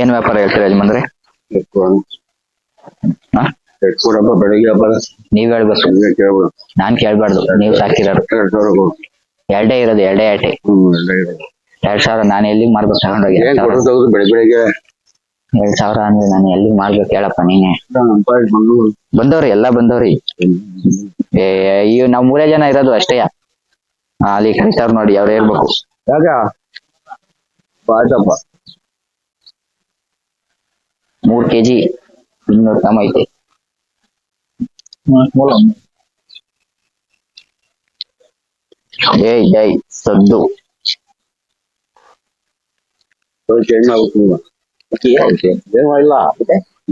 ಏನ್ ವ್ಯಾಪಾರ ಹೇಳ್ತೀರಾ ಯಜಮಾನ್ರೆ? ಬೆಳಿಗ್ಗೆ ನೀವ್ ಹೇಳ್ಬೇಕು. ನಾನ್ ಕೇಳ್ಬಾರ್ದು. ನೀವ್ ಸಾಕಿರೋರು ಎರಡ್ ಇರೋದು, ಎರಡೇ ಆಟೆ. ಎರಡ್ ಸಾವಿರ ನಾನು ಎಲ್ಲಿ ಮಾರ್ಬೇಕು ತಗೊಂಡೋಗಿ? ಬೆಳಿಗ್ಗೆ ಎರಡ್ ಸಾವಿರ ಅಂದ್ರೆ ನಾನು ಎಲ್ಲಿ ಮಾರ್ಬೇಕು ಹೇಳಪ್ಪ ನೀನೆ. ಬಂದವ್ರಿ, ಎಲ್ಲಾ ಬಂದವ್ರಿ. ಇವ್ ನಾವ್ ಮೂರೇ ಜನ ಇರೋದು ಅಷ್ಟೇ. ಅಲ್ಲಿ ಕರಿತಾರ ನೋಡಿ, ಅವ್ರು ಹೇಳ್ಬೇಕು. ಮೂರ್ ಕೆಜಿ ಇನ್ನೂರ್ ಗ್ರಾಮ್ ಐತೆ. ಏಯ್ ಸದ್ದು. ಇಲ್ಲ.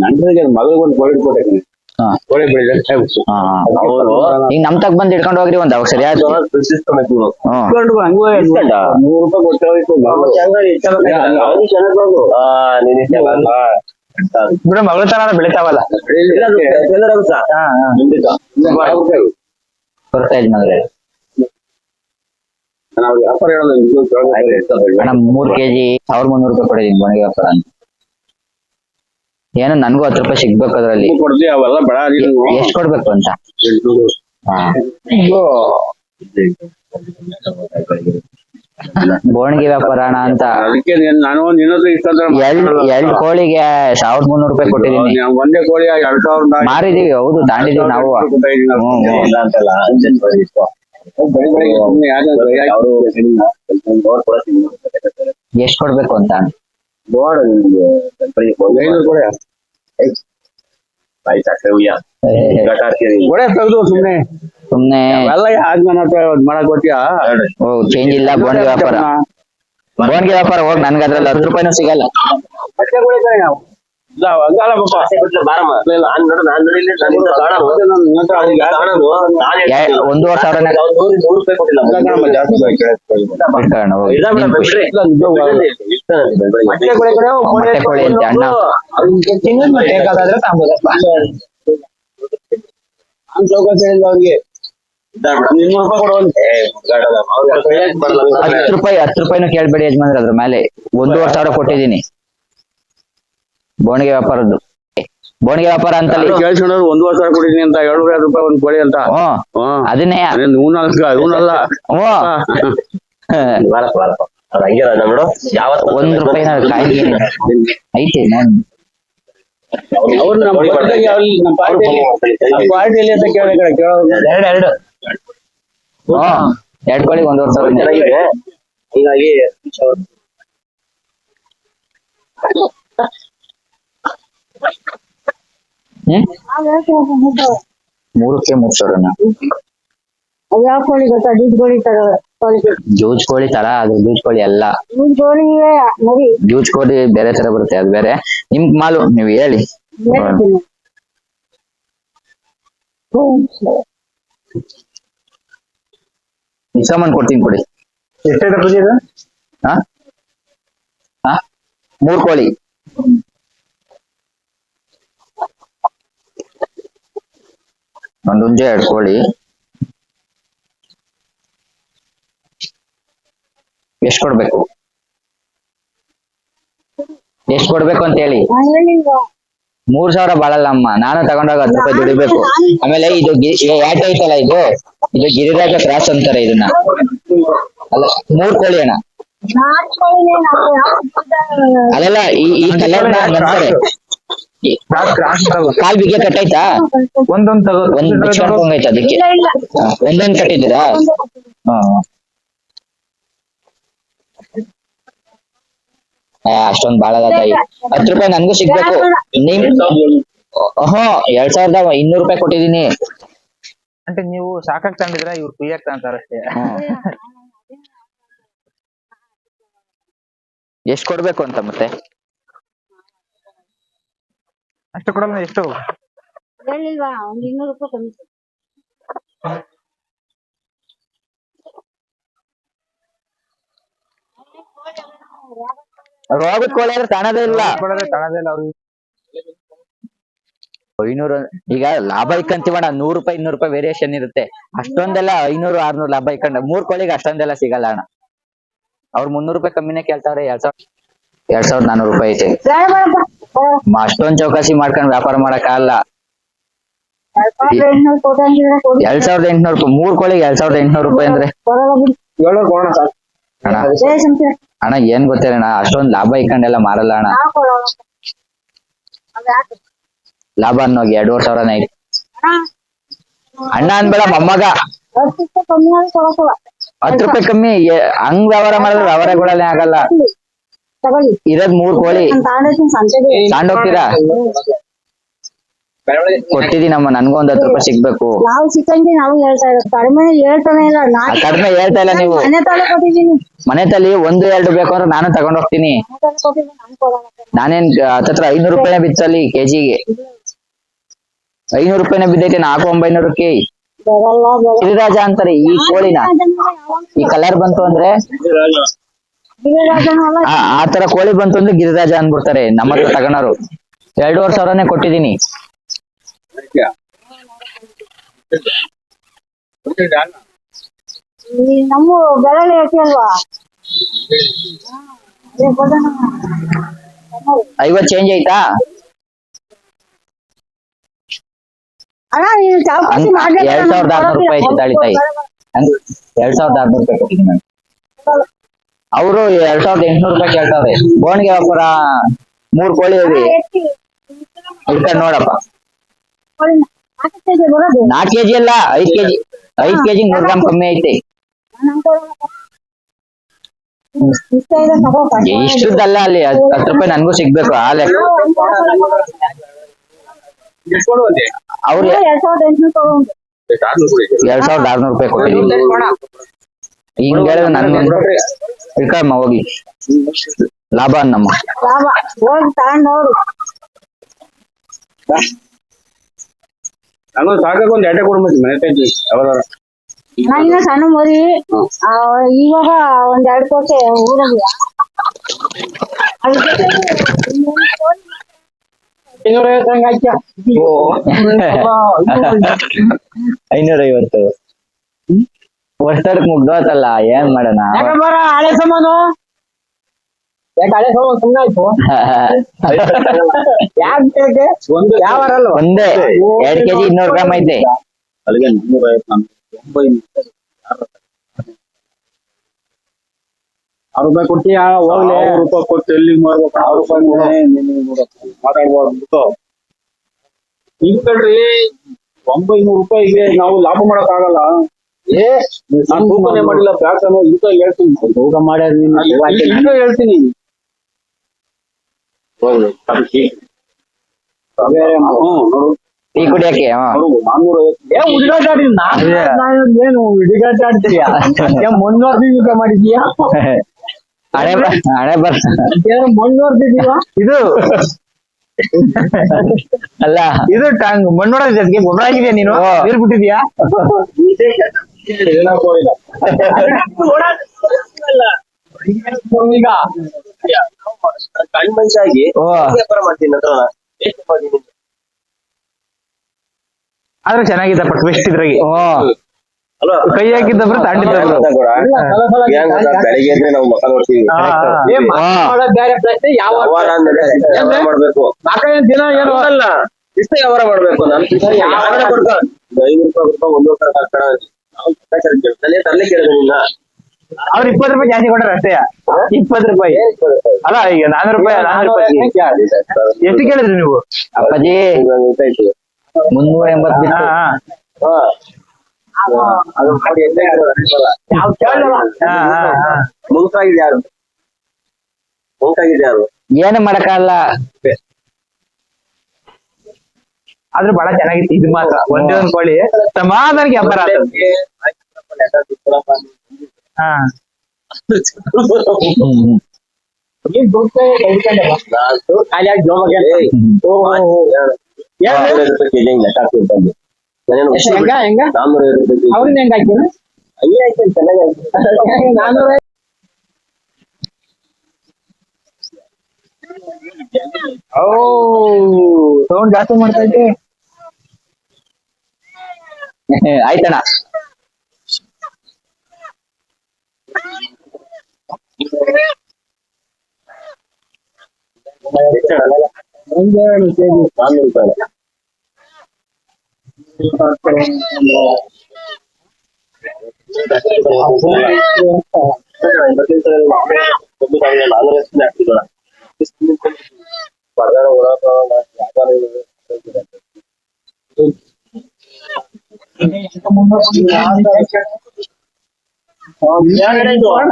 ನಂದ್ರಿಗೆ ಮಗಳಿಗೆ ಒಂದು ಕೋಳಿ ಕೊಟ್ಟೆ ಹಾ. ಕೋಳಿ ಬೆಳಿಗ್ಗೆ ಹಾ ಈಗ ನಮ್ ತಗ್ ಬಂದ್ ಇಟ್ಕೊಂಡು ಹೋಗ್ರಿ ಒಂದ್ ಅವಾಗ ನೂರು ರೂಪಾಯಿ ಕೊಟ್ಟೆ ಬಿಡು ಮಗಳ ತರ ಬೆಳಿತಾವಲ್ಲ. ಬರ್ತಾ ನಾವು ವ್ಯಾಪಾರ ಹೇಳೋದು ಮೂರ್ ಕೆಜಿ ಸಾವಿರ ಮುನ್ನೂರು ರೂಪಾಯಿ ಕೊಡಿದೀನಿ ಗೋಣಿಗೆ ವ್ಯಾಪಾರ ಅಂತ. ಏನೋ ನನ್ಗೂ ಹತ್ತು ರೂಪಾಯಿ ಸಿಗ್ಬೇಕು ಅದ್ರಲ್ಲಿ. ಎಷ್ಟ್ ಕೊಡ್ಬೇಕು ಅಂತ? ಹಾ ವ್ಯಾಪಾರ ಅಣ್ಣ ಅಂತ. ಅದಕ್ಕೆ ನೀನ್- ನಾನು ನಿನ್ನ ಹತ್ರ ಇಷ್ಟ ಅಂದ್ರೆ ಎಳ್ ಎಳ್ ಕೋಳಿಗೆ ಸಾವಿರದ ಮುನ್ನೂರು ರೂಪಾಯಿ ಕೊಟ್ಟಿದ್ದೀನಿ. ನಾವು ಒಂದೇ ಕೋಳಿ ಎರಡ್ ಸಾವಿರದ ಮಾರಿದೀವಿ ಹೌದು ತಾಂಡಿದೀವಿ ನಾವು. ಹ್ಮ್, ಹ್ಮ್. ಎಷ್ಟ್ ಕೊಡ್ಬೇಕು ಅಂತ? ಬೋರ್ಡ್ ಐನೂರು ಕೊಡಿ. ಕೊಡೆ ತೆಗ್ದು ಸುಮ್ನೆ. ಸುಮ್ನೆ. ಎಲ್ಲ ಯಾಕೆ ನನ್ನ ಹತ್ರ ಮಾಡಕ್ ಗೊತ್ತೀಯ ಓ ಚೇಂಜ್ ಇಲ್ಲ ಗೋಣಿಗೆ ವ್ಯಾಪಾರ. ಗೋಣಿಗೆ ವ್ಯಾಪಾರ ಹೋಗ್ ನನ್ಗೆ ಅದ್ರಲ್ಲಿ ಹತ್ತು ರೂಪಾಯಿನೂ ಸಿಗಲ್ಲ. ನಾವು. ಒಂದೂವರೆ ಕೊಡಿ ಮೊಟ್ಟೆ ಕೋಳಿ ಅಂತೆ ಅಣ್ಣ. ಹತ್ತು ರೂಪಾಯಿ ಹತ್ತು ರೂಪಾಯಿನೂ ಕೇಳ್ಬೇಡಿ ಯಜಮಾನ್ರ ಅದ್ರ ಮೇಲೆ. ಒಂದೂವರೆ ಸಾವಿರ ಕೊಟ್ಟಿದ್ದೀನಿ. ಬೋಣಿಗೆ ವ್ಯಾಪಾರದ್ದು ಬೋಣಿಗೆ ವ್ಯಾಪಾರ ಅಂತ ಕೇಳಿಸ್ಕೊಂಡವ್ರು ಒಂದೂವರೆ ಸಾವಿರ ಕೊಟ್ಟಿದ್ದೀನಿ ಅಂತ ಏಳ್ನೂರ ಐವತ್ತು ರೂಪಾಯಿ ಒಂದು ಕೋಳಿ ಅಂತ. ಹ್ಮ್. ಹ್ಮ್ ಅದನ್ನೇ ಅದೇ ನೂನಲ್ಲ ನೂನಲ್ಲ ಹ್ಮ್. ಯಾವತ್ತು ಒಂದ್ ರೂಪಾಯಿ ಕಾಯಿ ಐತೆ ನೋಡ್. ಅವ್ರು ನಮ್ಮ ಪಕ್ಕದಾಗೆ ಅಲ್ಲಿ ನಮ್ಮ ಪಾರ್ಟಿಯಲ್ಲಿ ನಮ್ಮ ಪಾರ್ಟಿಯಲ್ಲಿ ಅಂತ ಕೇಳಿ ಕಡೆ ಕೇಳೋದು. ಎರಡು ಎರಡು. ಹ್ಮ್. ಎರಡ್ ಕೋಳಿಗೆ ಒಂದೂವರೆ ಸಾವಿರ ಚೆನ್ನಾಗಿದೆ. ಹೀಗಾಗಿ ಮೂರಕ್ಕೆ ಮೂರ್ ಸಾವಿರನ? ಯಾವ ಕೋಳಿ ಗೊತ್ತಾ? ದೂದ್ ಕೋಳಿ ತರ ಕೋಳಿ. ಜೂಜ್ ಕೋಳಿ ತರ ಅದು ಜೂಜ್ ಕೋಳಿ ಅಲ್ಲ. ದೂದ್ ಮರಿ ಜೂಜ್ ಕೋಳಿ ಬೇರೆ ತರ ಬರುತ್ತೆ ಅದು ಬೇರೆ. ನಿಮ್ ಮಾಲು ನೀವು ಹೇಳಿ. ಸಾಮಾನು. ಕೊಡ್ತೀನಿ ಕೊಡಿ. ಎಷ್ಟೈತೆ ಇದು ಹಾ? ಹಾ? ಮೂರ್ ಕೋಳಿ. ಒಂದ್ ಉಂಜೆ ಎರಡು ಕೋಳಿ ಎಷ್ಟ್ ಕೊಡ್ಬೇಕು? ಎಷ್ಟ್ ಕೊಡ್ಬೇಕು ಅಂತ ಹೇಳಿ? ಮೂರ್ ಸಾವಿರ ಬಾಳಲ್ಲಮ್ಮ. ನಾನು ತಗೊಂಡಾಗ ಹತ್ತು ರೂಪಾಯಿ ದುಡಿಬೇಕು. ಆಮೇಲೆ ಇದು ಯಾಕೆ ಐತಲ್ಲ ಇದು? ಇದು ಗಿರಿರಾಜ ಕ್ರಾಸ್ ಅಂತಾರೆ ಇದನ್ನ. ಅಲ್ಲ, ಮೂರ್ ಕೋಳಿ ಅಣ್ಣ. ಅಲ್ಲಲ್ಲ ಈ ಈ ಕಲರ್ ಅಂತಾರೆ ಈ- ಕಾಲ್ ಬಿಗ್ಗೆ ಕಟ್ಟಾಯ್ತಾ ಒಂದೊಂದ್ ತಗೋ ಒಂದ್ ಅದಕ್ಕೆ. ಇಲ್ಲ ಇಲ್ಲ. ಹಾ, ಒಂದೊಂದ್ ಕಟ್ಟಿದ್ದೀರಾ ಹಾ. ಆ, ಅಷ್ಟೊಂದ್ ಬಾಳ ತಾಯಿ ಹತ್ತು ರೂಪಾಯಿ ನನ್ಗೂ ಸಿಗ್ಬೇಕು. ನಿಮ್ ಹ್ಮ್ ಎರಡ್ ಸಾವಿರದ ಇನ್ನೂರು ರೂಪಾಯಿ ಕೊಟ್ಟಿದೀನಿ ಅಂತ ನೀವು ಸಾಕಾಗ್ ತಂದಿದ್ರ ಇವ್ರು ಫ್ರೀ ತಂತಾರ ತಂತಾರಷ್ಟೇ ಎಷ್ಟ್ ಕೊಡ್ಬೇಕು ಅಂತ ಮತ್ತೆ? ಅಷ್ಟು ಕೊಡಲ್ಲ ಎಷ್ಟು? ಹೇಳಿಲ್ವಾ ಒಂದು ಇನ್ನೂರು ರೂಪಾಯಿ ಕಮ್ಮಿ. ರೋಗದ ಕೋಳಿ ಆದ್ರೆ ತಾಣದೇ ಇಲ್ಲ. ಕೊಡೋದೇ ತಳದೇ ಇಲ್ಲ ಅವ್ರು ಐನೂರು ಈಗ ಲಾಭ ಇಕ್ಕಂತೀವಣ್ಣ ನೂರು ರೂಪಾಯಿ ಇನ್ನೂರು ರೂಪಾಯಿ ವೇರಿಯೇಷನ್ ಇರುತ್ತೆ. ಅಷ್ಟೊಂದೆಲ್ಲ ಐನೂರು ಆರ್ನೂರು ಲಾಭ ಇಕ್ಕಂಡ ಮೂರ್ ಕೋಳಿಗೆ ಅಷ್ಟೊಂದೆಲ್ಲ ಸಿಗಲ್ಲ ಅಣ್ಣ. ಅವ್ರು ಮುನ್ನೂರು ರೂಪಾಯಿ ಕಮ್ಮಿನೇ ಕೇಳ್ತಾವ್ರೆ ಎರಡ್ ಸಾವಿರ ಎರಡ್ ಸಾವಿರದ ನಾನೂರು ರೂಪಾಯಿ ಐತೆ. ಅಷ್ಟೊಂದ್ ಚೌಕಾಸಿ ಮಾಡ್ಕೊಂಡ್ ವ್ಯಾಪಾರ ಮಾಡಕ್ ಆಗಲ್ಲ. ಎರಡ್ ಸಾವಿರದ ಎಂಟ್ನೂರು ರೂಪಾಯಿ ಮೂರ್ ಕೋಳಿಗೆ ಎರಡ್ ಸಾವಿರದ ಎಂಟ್ನೂರು ರೂಪಾಯಿ ಅಂದ್ರೆ? ಅಣ್ಣ ಏನ್ ಗೊತ್ತಿಲ್ಲ ಅಣ್ಣ ಅಷ್ಟೊಂದ್ ಲಾಭ ಇಕ್ಕಂಡೆಲ್ಲ ಮಾರಲ್ಲ ಅಣ್ಣ? ಲಾಭ ಅನ್ನೋಗಿ ಎರಡೂವರೆ ಸಾವಿರನೇ ಐತಿ. ಅಣ್ಣ, ಅನ್ಬೇಡ ಮೊಮ್ಮಗ. ಹತ್ತು ರೂಪಾಯಿ ಕಮ್ಮಿ ಹಂಗ್ ವ್ಯವಹಾರ ಮಾಡಿದ್ರೆ ವ್ಯವಹಾರಗಳಲ್ಲೇ ಆಗಲ್ಲ. ತಗೊಳ್ಳಿ. ಇರೋದ್ ಮೂರ್ ಕೋಳಿ. ನಾನು ತಗೊಂಡಿದ್ದೀನಿ ಸಂತೆಗೆ ತಗೊಂಡ್ ಹೋಗ್ತೀರಾ ಕೊಟ್ಟಿದ್ದೀನಮ್ಮ ನನ್ಗೂ ಒಂದ್ ಹತ್ತು ರೂಪಾಯಿ ಸಿಗ್ಬೇಕು. ನಾವು ಸಿಕ್ಕಂಗೆ ನಾವು ಹೇಳ್ತಾ ಇರೋದು. ಕಡಿಮೆ ಹೇಳ್ತಾನೆ ಇಲ್ಲ ಆ ನಾನು ಕಡಿಮೆ ಹೇಳ್ತಾ ಇಲ್ಲ ನೀವು. ಮನೆ ತಾಳೆ ಕೊಟ್ಟಿದ್ದೀನಿ. ಮನೆ ತಲ್ಲಿ ಒಂದು ಎರಡು ಬೇಕು ಅಂದ್ರೆ ನಾನು ತಗೊಂಡ್ ಹೋಗ್ತೀನಿ. ಮನೆ ತಾಳೆ ಕೊಟ್ಟಿದ್ದೀನಿ ನಾನು ಕೊಡೋಣ. ನಾನೇನ್ ಹತ್ತತ್ರ ಐನೂರು ರೂಪಾಯಿನ ಬಿತ್ತಲ್ಲಿ ಕೆಜಿಗೆ. ಐನೂರು ರೂಪಾಯಿನ ಬಿದ್ದೈತೆ ನಾಲ್ಕು ಒಂಬೈನೂರಕ್ಕೆ. ಬರಲ್ಲ ಬರಲ್ಲ. ಗಿರಿರಾಜ ಅಂತಾರೆ ಈ ಕೋಳಿನ. ಈ ಕಲರ್ ಬಂತು ಅಂದ್ರೆ? ಆ ಆ ತರ ಕೋಳಿ ಬಂತು ಅಂದ್ರೆ ಗಿರಿರಾಜ ಅನ್ಬಿಡ್ತಾರೆ ನಮ್ಮ ಹತ್ರ ತಗೊಂಡವ್ರು. ಎರಡೂವರೆ ಸಾವಿರನೇ ಕೊಟ್ಟಿದ್ದೀನಿ. ಈ ನಮ್ಮ ಬೆಳೆ ಐತಿ ಅಲ್ವಾ? ಅದೇ ಕೊಡೋಣ. ಐವತ್ ಚೇಂಜ್ ಆಯ್ತಾ? ಅಣ್ಣ ನೀನು ಎರಡ್ ಸಾವಿರದ ಆರ್ನೂರು ರೂಪಾಯಿ ಐತಿ ತಾಳಿ ತಾಯಿ ಹಂಗ್ ಎರಡ್ ಸಾವಿರದ ಆರ್ನೂರು ರೂಪಾಯಿ ಕೊಟ್ಟಿದ್ದೀನಿ ಅವರು ಎರಡ್ ಸಾವಿರದ ಎಂಟ್ನೂರು ರೂಪಾಯಿ ಕೇಳ್ತಾವ್ರಿ ಬೋಣಿಗೆ ವ್ಯಾಪಾರ ಮೂರ್ ಕೋಳಿ ಇದೆ ಇಟ್ಕೊಂಡ್ ನೋಡಪ್ಪ. ನಾಲ್ಕ್ ಕೆಜಿ ಅಲ್ಲ ಐದ್ ಕೆಜಿ ಐದ್ ಕೆಜಿ ನೂರ್ ಗ್ರಾಮ್ ಕಮ್ಮಿ ಐತೆ. ನಾನು ಅನ್ಕೊಳ್ಳೋಣ. ಇಷ್ಟ ಇದೆ ಇಷ್ಟದ್ದಲ್ಲ ಅಲ್ಲಿ ಹತ್ ಹತ್ತು ರೂಪಾಯಿ ನನ್ಗೂ ಸಿಗ್ಬೇಕು ಆ ಲೆಕ್ಕ. ಅವ್ರು ಎರಡ್ ಸಾವಿರದ ಆರ್ನೂರು ರೂಪಾಯಿ ಕೊಟ್ಟಿದ್ದೀನಿ ಹಿಂಗ್ ಹೇಳಿದ್ರೆ ನನ್ ಹೋಗಿ. ಲಾಭ ಅನ್ನಮ್ಮ ಲಾಭ. ಹೋಗಿ ತಗೊಂಡ್ ನಾನು ಸಾಕಾಗ ಒಂದ್ ಕೊಡ್ಬೇಕು ನಾನಿನ್ನ ಸಣ್ಣ ಮರಿ. ಇವಾಗ ಒಂದ್ ಎರಡ್ ಕೋಟೆ ಊರಲ್ಲಿ ಐನೂರ ಐವತ್ತು ವರ್ಷದಕ್ ಮುಗ್ದೋತಲ್ಲ ಏನ್ ಮಾಡೋಣ? ಯಾಕಂಬರ ಹಳೆ ಸಮಾನು? ಯಾಕೆ ಹಳೆ ಸಾಮಾನು ಸುಮ್ಮನೆ ಆಯ್ತು? ಯಾಕೆ ಒಂದು. ಎರಡ್ ಕೆಜಿ ಇನ್ನೂರು ಗ್ರಾಮ್ ಐತೆ. ಅಲ್ಲಿಗೆ ಆರು ರೂಪಾಯಿ ಕೊಟ್ಟಿ ಹೋಗ್ಲಿ. ಆರು ರೂಪಾಯಿ ಕೊಟ್ಟು ಎಲ್ಲಿ ಮಾಡ್ಬೇಕು ಆರು ರೂಪಾಯಿ ಮಾತಾಡ್ಬಾರ್ದು. ಈಗ ಕಣ್ರಿ ಒಂಬೈನೂರು ರೂಪಾಯಿಗೆ ನಾವು ಲಾಭ ಮಾಡಕ್ ಆಗಲ್ಲ ಏ ನಾನು ತೂಕನೇ ಮಾಡಿಲ್ಲ ಪ್ರಾರ್ಥನೆ ಈಗ ಹೇಳ್ತೀನಿ. ಹೋಗ ಮಾಡ್ಯಾರ ಈಗ ಹೇಳ್ತೀನಿ. ಟೀ. ಕುಡಿಯಕ್ಕೆ. ಏನು ಹುಡುಗಾಟ ಆಡ್ತೀಯ ಮುನ್ನೂರು ರೂಪಾಯಿ ಮಾಡಿದ್ಯಾ? ಹಣೆ ಹಣೆ ಬರ್. ಏನು ಮುನ್ನೂರು ರೂಪಾಯಿ ಇದು. ಅಲ್ಲ. ಇದು ಟಾಂಗ್ ಮಣ್ಣೋಡ ಜೊತೆಗೆ ಗೊಬ್ಬರ ಆಗಿದೆಯಾ ನೀನು. ನೀರು ಬಿಟ್ಟಿದ್ಯಾ ಓ ವ್ಯಾಪಾರ ಮಾಡ್ತೀನಿ ಹತ್ರ ಎಷ್ಟು ಮಾಡಿದ್ದೀನಿ ಆದ್ರೆ ಬೆಸ್ಟ್ ಇದ್ರಾಗಿ. ಓ. ಅಲ್ವಾ ಕೈ ಏನ್ ಗೊತ್ತಾ, ಬೆಳಿಗ್ಗೆ ಎದ್ರೆ ನಾವು ಮಕ್ಕ ನೋಡ್ತೀವಿ ಹಾ, ಹಾ. ಏ, ಬೇರೆ ಪ್ರಶ್ನೆ ಯಾವ ವ್ಯವಹಾರ ಅಂದ್ರೆ ವ್ಯವಹಾರ ಮಾಡ್ಬೇಕು? ನಾಲ್ಕೈದು ದಿನ ಏನು ಅಲ್ಲ ಇಷ್ಟ ವ್ಯವಹಾರ ಮಾಡ್ಬೇಕು? ನಮ್ ರೂಪಾಯಿ ತಲೆ ತರಲೆ ಕೇಳಿದೆ ನಿನ್ನ ಅವ್ರು ಇಪ್ಪತ್ತು ರೂಪಾಯಿ ಜಾಸ್ತಿ ಕೊಟ್ಟಾರ ಅಷ್ಟೇ? ಇಪ್ಪತ್ತು ರೂಪಾಯಿ? ಅಲ್ಲ ಈಗ ನಾನೂರು ರೂಪಾಯಿ ನಾನೂರು ರೂಪಾಯಿ. ಎಷ್ಟು ಕೇಳಿದ್ರಿ ನೀವು? ಅಪ್ಪಾಜಿ. ಮುನ್ನೂರ ಎಂಬತ್ ಹಾ ಬಿತ್ತು. ಹಾ ಹಾ. ಅದು ಮಾಡಿ ಎಣ್ಣೆ ಹಾಕೋದು. ಹಾ ಹಾ ಹಾ. ಮುಂಕಾಗಿದೆ ಯಾರು? ಮುಂಕಾಗಿದೆ ಯಾರು? ಏನು ಮಾಡಕ್ಕಾಗಲ್ಲ. ಆದ್ರೂ ಬಹಳ ಚೆನ್ನಾಗಿತ್ತು ಇದು ಮಾತ್ರ. ಒಂದೇ ಒಂದ್ ಕೋಳಿ. ಸಮಾಧಾನಕ್ಕೆ ವ್ಯಾಪಾರ ಹಾ. ಹೆಂಗ ಹೆಂಗ ಅವ್ರನ್ನ ಹೆಂಗ್? ಹಾಕಿದ್ರು ನಾನೂರ ಓ ಸೌಂಡ್ ಜಾಸ್ತಿ ಮಾಡ್ತಾ ಇದ್ದೆ ಆಯ್ತಣ್ಣ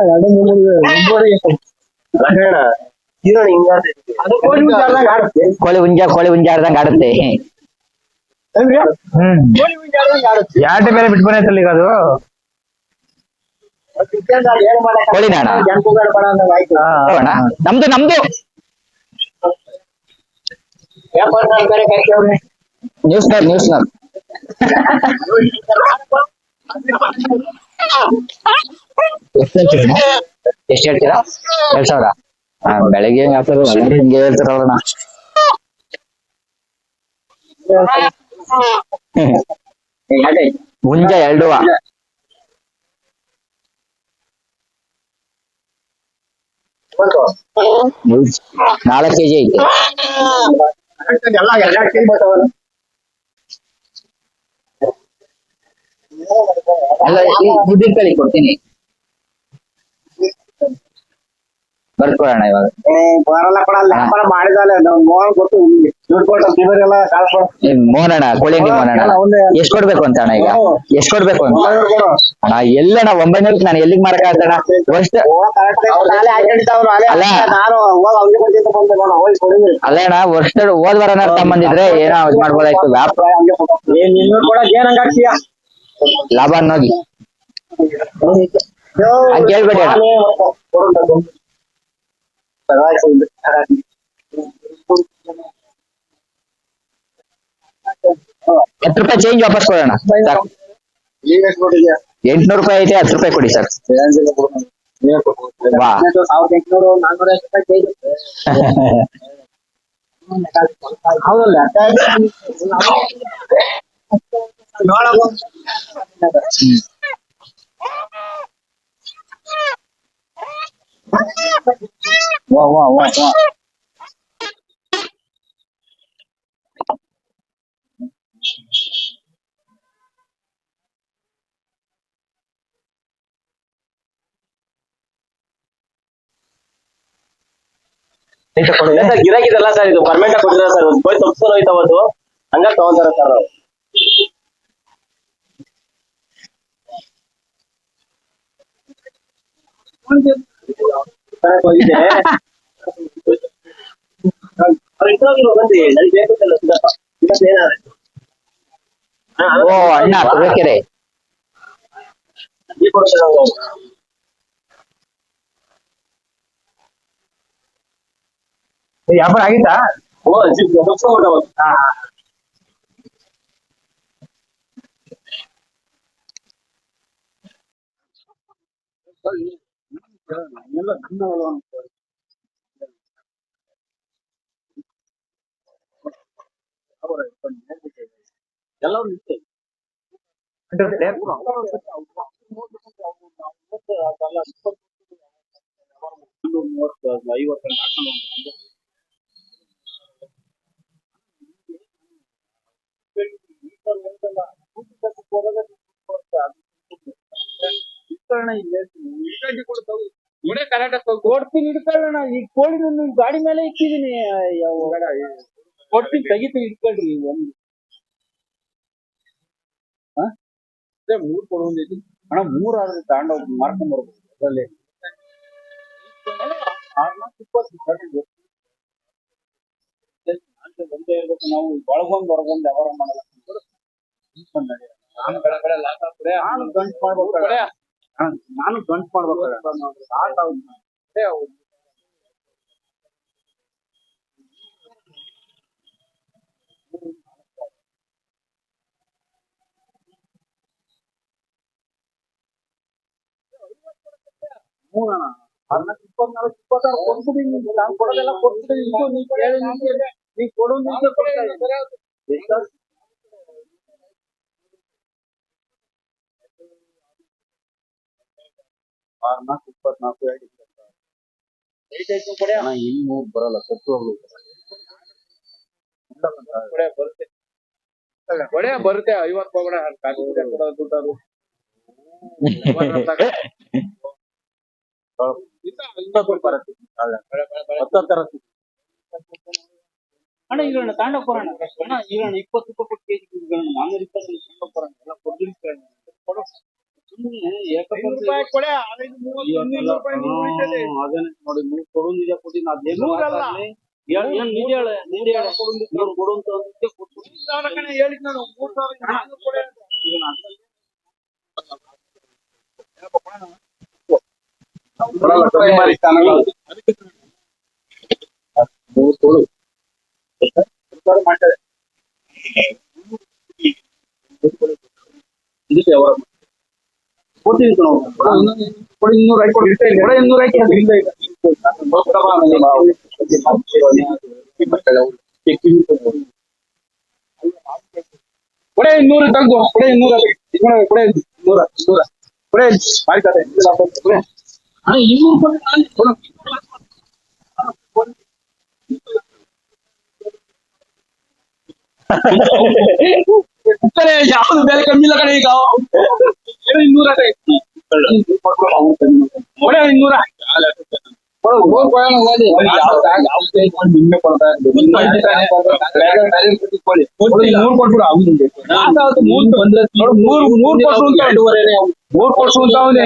ನಾನ್ನೂರು ರೂಪಾಯಿ ಕೋಳಿ ಹುಂಜ ಕೋಳಿ ಹುಂಜ ಆಡ್ದಂಗ್ ಆಡುತ್ತೆ ಹ್ಮ್ ಯಾಟೆ ಬೇರೆ ಬಿಟ್ಟು ಬಂದೈತಲ್ಲ ಈಗ ಅದು ಕೋಳಿನ ಅಣ್ಣ ಹಾ, ಅಣ್ಣ ನಮ್ದು ನಮ್ದು ನ್ಯೂಸ್ನರ್ ನ್ಯೂಸ್ನರ್ ಎಷ್ಟು ಹೇಳ್ತೀರಾ ಎಷ್ಟು ಹೇಳ್ತೀರಾ ಎರಡ್ ಸಾವಿರ ಹಾ ಬೆಳಗ್ಗೆ ಹೆಂಗ್ ಆಗ್ತದೆ ಎಲ್ಲರೂ ಹಿಂಗೆ ಹೇಳ್ತಾರಲ್ಲ ಮುಂಜ ಎರಡು ನಾಲ್ಕು ಕೆಜಿ ಐತೆ. ಅಲ್ಲ ಮುದ್ದಿನ ಕಳಿ ಕೊಡ್ತೀನಿ. ಬರ್ಕೊಳ್ಳೋಣ ಇವಾಗ. ಬರಲ್ಲ ಕೊಡಲ್ಲ ವ್ಯಾಪಾರ ಮಾಡಿದಲ್ಲ ನಾವು ನೋಡ್ ಗೊತ್ತು ದುಡ್ಡು ಮೋಹನಣ್ಣ ಕೋಳಿ ಅಂಗಡಿ ಮೋಹನಣ್ಣ ಎಷ್ಟ್ ಕೊಡ್ಬೇಕು ಅಂತ ಅಣ್ಣ ಈಗ? ಎಷ್ಟ್ ಕೊಡ್ಬೇಕು ಅಂತ? ಅಣ್ಣ ಎಲ್ಲಣ್ಣ ಒಂಬೈನೂರಕ್ಕೆ ನಾನು ಎಲ್ಲಿಗೆ ಮಾರಕ ಆಗ್ತಣ್ಣ ವರ್ಷ ಅಲ್ಲ. ಅಲ್ಲ. ಅಣ್ಣ ವರ್ಷ ಹೋದ್ ವಾರ ತಗೊಂಬಂದಿದ್ರೆ ಏನೋ ಮಾಡ್ಬೋದಾಯ್ತು. ಲಾಭ ಅನ್ನೋಗಿ ಕೇಳ್ಬೇಡಿ ಅಣ್ಣ. ಹತ್ತು ರೂಪಾಯಿ ಚೇಂಜ್ ವಾಪಸ್ ಕೊಡೋಣ ಸಾಕು. ಈಗ ಎಷ್ಟು ಕೊಟ್ಟಿದ್ಯಾ ಎಂಟ್ನೂರು ರೂಪಾಯಿ ಐತೆ ಹತ್ತು ರೂಪಾಯಿ ಕೊಡಿ ಸರ್ ವಾ. ಸಾವಿರದ ಎಂಟುನೂರು ನಾನ್ನೂರ ಎಷ್ಟು ರೂಪಾಯಿ ಹೌದಲ್ಲ? ವಾ. ವಾ ವಾ ವಾ ಗಿರಾಕಿದಲ್ಲ ಸರ್ ಇದು ಪರ್ಮೆಂಟ್ ಕೊಟ್ಟಿಲ್ಲ ಸರ್ ಒಂದು ಹೋಗಿ ತಪ್ಸ್ಕೊಂಡು ಹೋಯ್ತು ಅವತ್ತು ಹಂಗ ತಗೊಂತಾರ ಸರ್ ನಾವು ತರಕ್ ಹೋಗಿದ್ದೆ ಅವ್ರು ಇಟ್ಟೋಗಿರೋ ಬಂದಿ ನನಗೆ ಬೇಕು ಅಂತಲ್ಲ ಸಿಗಪ್ಪ ಸಿಗಪ್ಪ ಏನಾದ್ರೆ ಓ ಅಣ್ಣ ತುರುವೇಕೆರೆ ಈ ಕೊಡ್ತಾರೆ ವ್ಯಾಪಾರ ಆಗಿತ್ತಾ ಓ ಜಿಪ್ ತಪ್ಸ್ಕೊಂಡ್ಬಿಟ್ಟ ಇತ್ತು ಐವತ್ತು ಕೊಡ್ತೀನಿ ಇಟ್ಕೊಳ್ಳೋಣ ಈ ಕೋಳಿ ನನ್ನ ಗಾಡಿ ಮೇಲೆ ಇಟ್ಟಿದೀನಿ ಕೊಡ್ತೀನಿ ತೆಗಿತೀನಿ ಇಟ್ಕೊಳ್ರಿ ಒಂದು ಮೂರ್ ಕೊಡೋದೈತಿ ಅಣ್ಣ ಮೂರ್ ಆದ್ರೆ ತಗೊಂಡೋಗಿ ಮಾರ್ಕೊಂಡ್ ಬರ್ಬೋದು ಅದ್ರಲ್ಲಿ ಗಂಟೆ ಇರ್ಬೇಕು ನಾವು ಒಳಗೊಂದು ಹೊರಗೊಂದು ವ್ಯವಹಾರ ಮಾಡಲ್ಲ ನಾನು ಗಂಟು ಮಾಡ್ಬೇಕು ಅಣ್ಣ, ನಾನು ಗಂಟು ಮಾಡ್ಬೇಕು ಲಾಸ್ ಆಗುತ್ತೆ ಅದೇ ಹೌದು. ಮೂರಣ್ಣ. ಹದಿನಾಲ್ಕು ಇಪ್ಪತ್ನಾಲ್ಕು ಇಪ್ಪತ್ತಾರು ಕೊಡ್ತೀನಿ ನಾನು ಕೊಡೋದೆಲ್ಲ ಕೊಡ್ತೀನಿ ಇದು ನೀ ಕೇಳಿ ನೀ ಕೊಡು ನಿಂಗೆ ಕೊಡ್ತಾ. ಆರ್ನಾಲ್ಕು ಇಪ್ಪತ್ನಾಲ್ಕು ಎರಡು ಇನ್ನೂರು ಬರಲ್ಲ ಸತ್ತು ಬರುತ್ತೆ. ಬರುತ್ತೆ. ಐವತ್ತು ದುಡ್ಡು. ಹತ್ತತ್ತರ ಅಣ್ಣ ಈಗ ತಾಂಡಕ್ ಬರೋಣ ಅಣ್ಣ ಈಗ ಇಪ್ಪತ್ತು ರೂಪಾಯಿ ಕೊಟ್ಟು ಕೆಜಿ ಮಾಮೂಲಿ ಇಪ್ಪತ್ತು ಎಲ್ಲ ಕೊಡ್ಲಿಕ್ಕೆ ಹೇಳಿದ್ ನಾನು ಮೂರ್ ಸಾವಿರ ನಾನ್ನೂರು ಕೊಡೆ ಅಂತ. ಈಗ ನಾನು ಕೊಡಲ್ಲ, ಕಮ್ಮಿ ಮಾಡಿ ತಾನಲ್ಲ. ಮೂರು ಕೊಡು. ರೂಪಾಯಿ ಮಾಡ್ತಾರೆ. ಇದಕ್ಕೆ ಯಾವ ಕೊಡ್ತೀನಿ ಕಣೋ. ಕೊಡಿ ಇನ್ನೂರು ಹಾಕಿ ಕೊಡಿ. ಕೊಡೆ ಇನ್ನೂರು ಹಾಕಿ ಅದು ಇಲ್ಲ ಈಗ. ಹೋಗ್ತಮ್ಮ ಆಮೇಲೆ ನಾವು. ಕೊಡೆ ಇನ್ನೂರು ತೆಗ್ದು ಕೊಡೆ ಇನ್ನೂರ ಕೊಡೆ ಕೊಡೆ ಇನ್ನೂರ ಇನ್ನೂರ ಕೊಡೆ ಮಾಡ್ತಾರೆ ಕೊಡೆ ಅಣ್ಣ ಇನ್ನೂರು ರೂಪಾಯಿ ನಾನು ಕೊಡು. ಕಡೆ ಯಾವ್ದು ಬೇರೆ ಕಮ್ಮಿ ಇಲ್ಲ ಕಡೆ ಈಗ ಮೂರ್ ಕೊಟ್ಬಿಡು ಅವ್ನಿಗೆ. ಯಾವ್ದು ಅದು ಮೂರ್ ಬಂದ್ರೆ ನೋಡು, ಮೂರ್ ಮೂರ್ ಕೊಟ್ರು ಅಂತ ಎರಡೂವರೆನೇ ಅವ್ನು. ಮೂರ್ ಕೊಟ್ರು ಅಂತ ಅವ್ನೆ.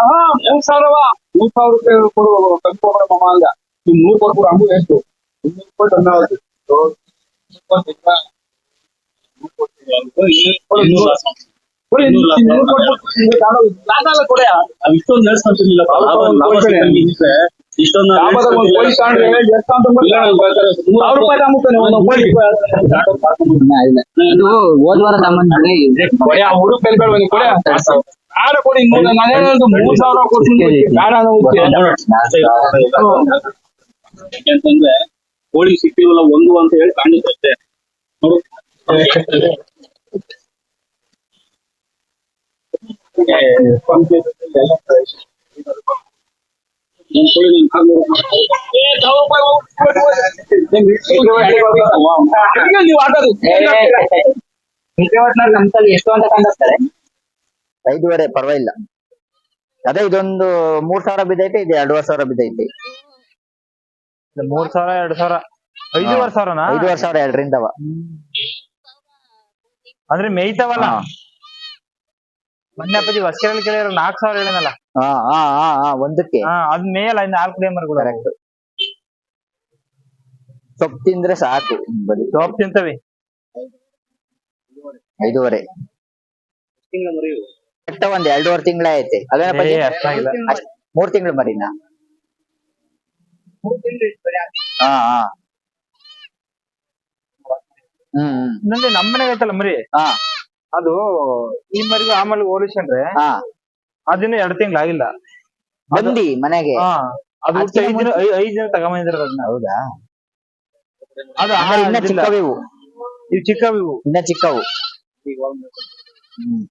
ಹಾ, ಮೂರ್ ಸಾವಿರವ ಮೂರ್ ಸಾವಿರ ರೂಪಾಯಿ ಕೊಡು ತಂದು ಕೊಡೋಣ ಮಾಮ ಅಂದ ನೀವು ಮೂರ್ ಕೊಟ್ಬಿಡು ಹಂಗು ಎಷ್ಟು ಇನ್ನೂರು ರೂಪಾಯಿ ಟನ್ ಆಗುತ್ತೆ. ಕೊಡು, ಇನ್ನೂರು. ಇಷ್ಟೊಂದು ಸಿಕ್ಕಂಗಿದ್ರೆ ಇಷ್ಟೊಂದು. ಇದು ಹೋದ್ ವಾರ ತಗೊಂಡ್ರೆ ಕೊಡೆ, ಹುಡುಗ ಬೆಲೆ ಬೇಡ ಬನ್ನಿ, ಕೊಡೆ. ಬೇಡ ಕೊಡಿ ಇನ್ನೂರು ನಾನು ಹೇಳೋದು ಮೂರ್ ಸಾವಿರ ಕೊಡ್ತೀನಿ. ಬೇಡ. ಯಾಕೆಂತಂದ್ರೆ ಕೋಳಿ ಸಿಕ್ಕಿಲ್ವಲ್ಲ ಒಂದು ಅಂತ ಹೇಳಿ ಕಾಣಿಸುತ್ತೆ ನೋಡು ಒಂದ್ ಕೋಳಿ ಒಂದ್ ಕಾಲು ಏ, ಸಾವಿರ ರೂಪಾಯಿ ಹೋಗ್ಬಿಟ್ಟು ಹೆಂಗೆ ನೀವು ಆಟೋದು ನಮ್ಸಲ್ಲಿ ಎಷ್ಟು ಅಂತ ಕಂಡಿಸ್ತಾರೆ ಐದೂವರೆ ಪರವಾಗಿಲ್ಲ. ಅದೇ ಇದೊಂದು ಮೂರ್ ಸಾವಿರ ಬಿದ್ದೈತೆ ಇದೆ ಎರಡುವರೆ ಸಾವಿರ ಬಿದ್ದೈತೆ. ಮೂರ್ ಸಾವಿರ ಎರಡ್ ಸಾವಿರ. ಐದುವರೆ ಸಾವಿರನಾ? ಐದೂವರೆ ಸಾವಿರ ಎರಡರಿಂದವ. ಅಂದ್ರೆ ಮೇಯ್ತಾವಲ್ಲ. ಮೊನ್ನೆ ಅಪ್ಪಾಜಿ ಹೊಸ್ಕೆರಲ್ಲಿ ಕೇಳಿರೋ ನಾಲ್ಕ್ ಸಾವಿರ ಹೇಳಿದಲ್ಲ ಹಾ ಹಾ ಹಾ ಹಾ ಒಂದಕ್ಕೆ. ಹಾ ಅದ್ ಮೇಯಲ್ಲ ಇನ್ನು ನಾಲ್ಕು ಡೇ ಮರಿಗಳು ಕರೆಕ್ಟ್ ಸೊಪ್ಪು ತಿಂದ್ರೆ ಸಾಕು ಬರೀ ಸೋಪ್ ತಿಂತವಿ. ಐದೂವರೆ. ತಿಂಗಳ ಮರಿಯು ಕರೆಕ್ಟ್ ಒಂದ್ ಎರಡೂವರೆ ತಿಂಗಳ ಐತೆ ಅದೇ ಏ, ಅಷ್ಟಾಗಿಲ್ಲ. ಅಷ್ಟ್- ಮೂರ್ ತಿಂಗಳು ಮರಿನ? ಹಾ ಹಾ. ಹ್ಮ್ ಹ್ಮ್. ಇನ್ನೊಂದು ನಮ್ಮನೆಗೆ ಐತಲ್ಲ ಮರಿ? ಹಾ. ಅದು ಈ ಮರಿಗೆ ಆಮೇಲೆ ಹೋಲಿಸ್ಕೊಂಡ್ರೆ ಹಾ. ಅದನ್ನ ಎರಡ್ ತಿಂಗ್ಳು ಆಗಿಲ್ಲ ಬಂದಿ ಮನೆಗೆ? ಹಾ ಅದು ಹುಟ್ಟಿ ಐದ್ ದಿನ ಐ- ಐದ್ ದಿನ ತಗೊಂಬಂದಿರೋದು ಅದನ್ನ. ಹೌದಾ? ಅದು ಆಹಾರ ಇನ್ನ ಇದ್ದಿಲ್ಲ. ಚಿಕ್ಕವು ಇವು ಚಿಕ್ಕವು ಇವು ಇನ್ನ ಚಿಕ್ಕವು. ಹ್ಮ್.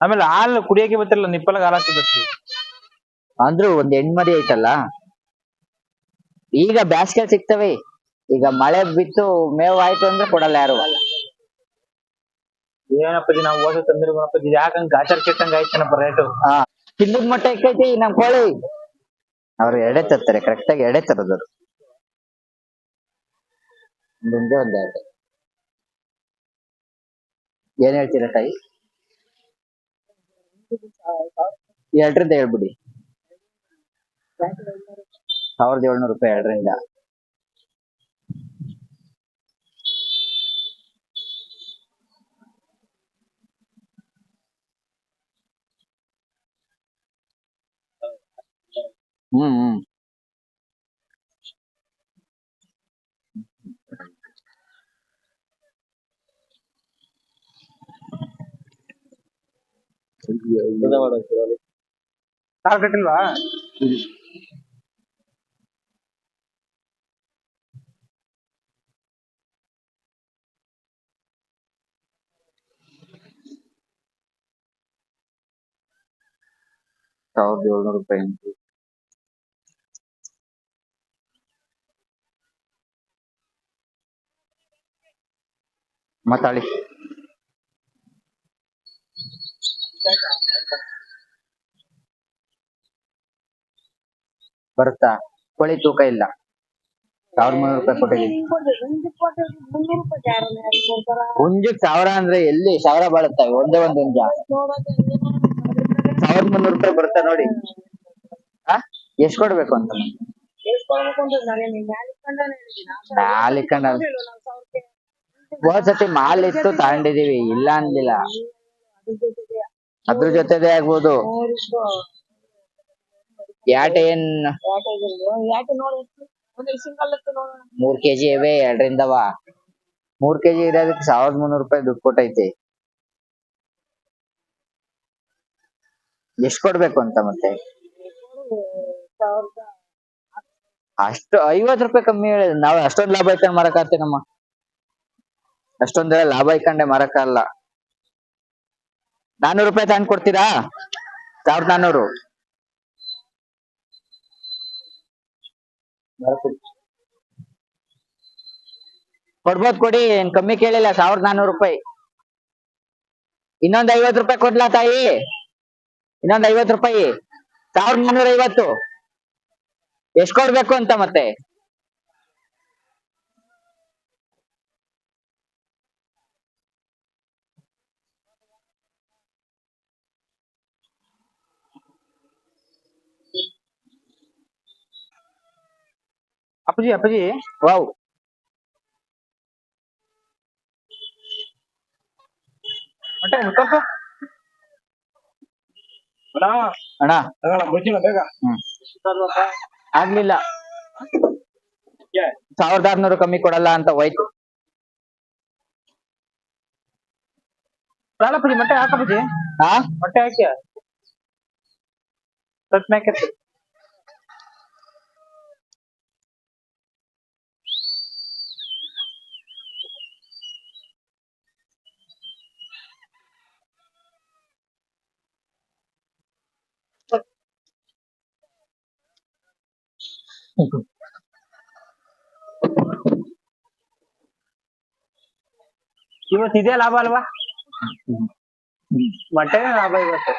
ಆಮೇಲೆ ಹಾಲು ಕುಡಿಯಕ್ಕೆ ಬರ್ತಿರಲ್ಲ ನಿಪ್ಪಲ್ಗೆ ಹಾಲು ಹಾಕಿ ಬರ್ತೀವಿ ಅಂದ್ರೂ ಒಂದ್ ಹೆಣ್ಮರಿ ಐತಲ್ಲ ಈಗ ಬ್ಯಾಸ್ಗೆ ಸಿಗ್ತವೆ. ಈಗ ಮಳೆ ಬಿತ್ತು ಮೇವು ಆಯ್ತು ಅಂದ್ರೆ ಕೊಡಲ್ಲ ಯಾರು? ಏನಪ್ಪಾಜಿ ನಾವು ಓದ ತಂದಿರೋಣಪ್ಪಾಜಿ ಯಾಕಂಗ್ ಗಾಚಾರ ಕೆಟ್ಟಂಗ ಆಯ್ತನಪ್ಪ ರೇಟು? ಹಾ ತಿನ್ನದ ಮಟ್ಟ ನಮ್ ಕೋಳಿ. ಅವ್ರು ಎಡೆ ತರ್ತಾರೆ ಕರೆಕ್ಟ್ ಆಗಿ ಎಡೆ ತರೋದು ಒಂದೊಂದೇ ಒಂದ್ ಎರಡು. ಏನ್ ಹೇಳ್ತೀರಾ ತಾಯಿ? ಎರಡರಿಂದ ಹೇಳ್ಬಿಡಿ. ಸಾವಿರದ ಏಳ್ನೂರು ರೂಪಾಯಿ ಎರಡರಿಂದ. ಹ್ಮ್ ಹ್ಮ್ ಸಾಲ್ ಕಟ್ಟಿಲ್ವಾ ಸಾವಿರದ ಏಳ್ನೂರು ರೂಪಾಯಿ ಮಾತಾಡಿ. ಬರುತ್ತಾ? ಕೊಳಿ ತೂಕ ಇಲ್ಲ. ಸಾವಿರದ ಮುನ್ನೂರು ರೂಪಾಯಿ ಕೊಟ್ಟಿದ್ದೀನಿ. ಹುಂಜಕ್ ಸಾವಿರ ಅಂದ್ರೆ ಎಲ್ಲಿ? ಸಾವಿರ ಬಾಳುತ್ತವೆ ಒಂದೇ ಒಂದು ಹುಂಜ ಸಾವಿರದ ಮುನ್ನೂರು ರೂಪಾಯಿ ಬರುತ್ತಾ ನೋಡಿ? ಆ? ಎಷ್ಟ್ ಕೊಡ್ಬೇಕು ಅಂತ? ಎಷ್ಟು ಹೋದ್ ಸತಿ ಮಾಲ್ ಇತ್ತು ತಗೊಂಡಿದೀವಿ, ಇಲ್ಲ ಅನ್ಲಿಲ್ಲ ಅದ್ರ ಜೊತೆದೇ ಆಗ್ಬೋದು. ಯಾಟ್ ಏನ್? ಮೂರ್ ಕೆಜಿ ಇವೆ ಎರಡರಿಂದವ ಮೂರ್ ಕೆಜಿ ಇರೋದಕ್ಕೆ ಸಾವಿರದ ಮುನ್ನೂರು ರೂಪಾಯಿ ದುಡ್ಡು ಕೊಟ್ಟೈತಿ. ಎಷ್ಟ್ ಕೊಡ್ಬೇಕು ಅಂತ ಮತ್ತೆ? ಅಷ್ಟು ಐವತ್ ರೂಪಾಯಿ ಕಮ್ಮಿ ಹೇಳಿದ್ ನಾವ್ ಅಷ್ಟೊಂದ್ ಲಾಭ ಇಟ್ಕೊಂಡ್ ಮಾರಕ್ಕಾಗ್ತೇನಮ್ಮ ಅಷ್ಟೊಂದ್ ಲಾಭ ಇಕ್ಕಂಡೆ ಮರಕ್ಕಲ್ಲ ನಾನೂರು ರೂಪಾಯಿ ತಗೊಂಡ್ ಕೊಡ್ತೀರಾ? ಸಾವಿರದ ನಾನೂರು. ಕೊಡ್ಬೋದು ಕೊಡಿ, ಏನ್ ಕಮ್ಮಿ ಕೇಳಿಲ್ಲ, ಸಾವಿರದ ನಾನೂರು ರೂಪಾಯಿ. ಇನ್ನೊಂದ್ ಐವತ್ ರೂಪಾಯಿ ಕೊಡ್ಲಾ ತಾಯಿ? ಇನ್ನೊಂದ್ ಐವತ್ ರೂಪಾಯಿ. ಸಾವಿರದ ನಾನೂರ ಐವತ್ತು ಎಷ್ಟ್ ಕೊಡ್ಬೇಕು ಅಂತ ಮತ್ತೆ? ಅಪ್ಪಾಜಿ ಅಪ್ಪಾಜಿ. ವಾವ್. ಅಣ್ಣ. ಆಗ್ಲಿಲ್ಲ. ಸಾವಿರದ ಆರ್ನೂರು ಕಮ್ಮಿ ಕೊಡಲ್ಲ ಅಂತ ಹೋಯ್ತು. ಅಪ್ಪಾಜಿ ಮೊಟ್ಟೆ ಹಾಕಪ್ಪಾಜಿ ಹಾ ಮೊಟ್ಟೆ ಹಾಕಿ ಸ್ವಲ್ಪ ಇವತ್ತು ಇದೇ ಲಾಭ ಅಲ್ವಾ ಮೊಟ್ಟೆ ಲಾಭ ಇವತ್ತು